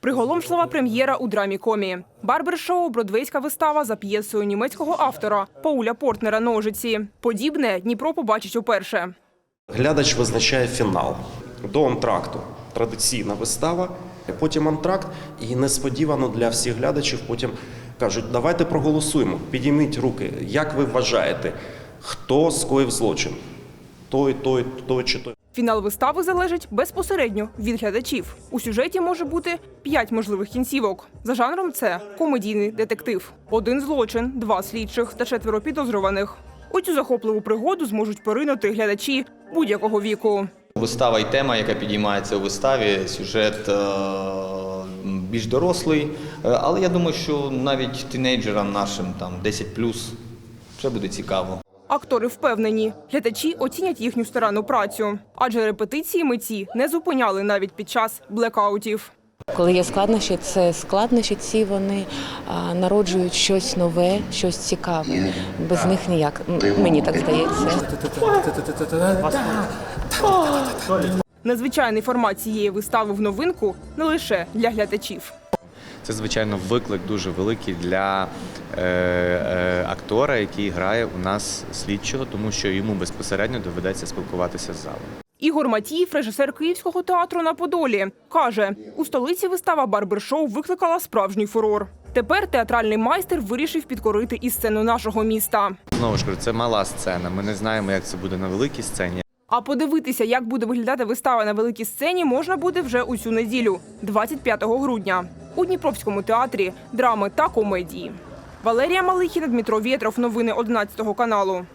Приголомшлива прем'єра у драмі комі. Барбершоу бродвейська вистава за п'єсою німецького автора Пауля Портнера Ножиці. Подібне Дніпро побачить уперше. Глядач визначає фінал до антракту. Традиційна вистава, потім антракт, і несподівано для всіх глядачів потім кажуть: давайте проголосуємо, підійміть руки. Як ви вважаєте, хто скоїв злочин? Той, той, той чи той. Фінал вистави залежить безпосередньо від глядачів. У сюжеті може бути п'ять можливих кінцівок. За жанром це комедійний детектив. Один злочин, два слідчих та четверо підозрюваних. У цю захопливу пригоду зможуть поринути глядачі будь-якого віку. Вистава і тема, яка підіймається у виставі, сюжет е, більш дорослий. Е, Але я думаю, що навіть тінейджерам нашим там 10 вже буде цікаво. Актори впевнені, глядачі оцінять їхню старанну працю, адже репетиції митці не зупиняли навіть під час блекаутів. Коли є складнощі, це складнощі ці вони народжують щось нове, щось цікаве. Без них ніяк. Мені так здається. Незвичайний формат цієї вистави в новинку не лише для глядачів. Це, звичайно, виклик дуже великий для е, е, актора, який грає у нас слідчого, тому що йому безпосередньо доведеться спілкуватися з залом. Ігор Матіїв, режисер Київського театру на Подолі, каже, у столиці вистава барбершоу викликала справжній фурор. Тепер театральний майстер вирішив підкорити і сцену нашого міста. Знову ж кажу, це мала сцена. Ми не знаємо, як це буде на великій сцені. А подивитися, як буде виглядати вистава на великій сцені, можна буде вже у цю неділю, 25 грудня, у Дніпровському театрі драми та комедії. Валерія Малихіна, Дмитро Вєтров. Новини 11 каналу.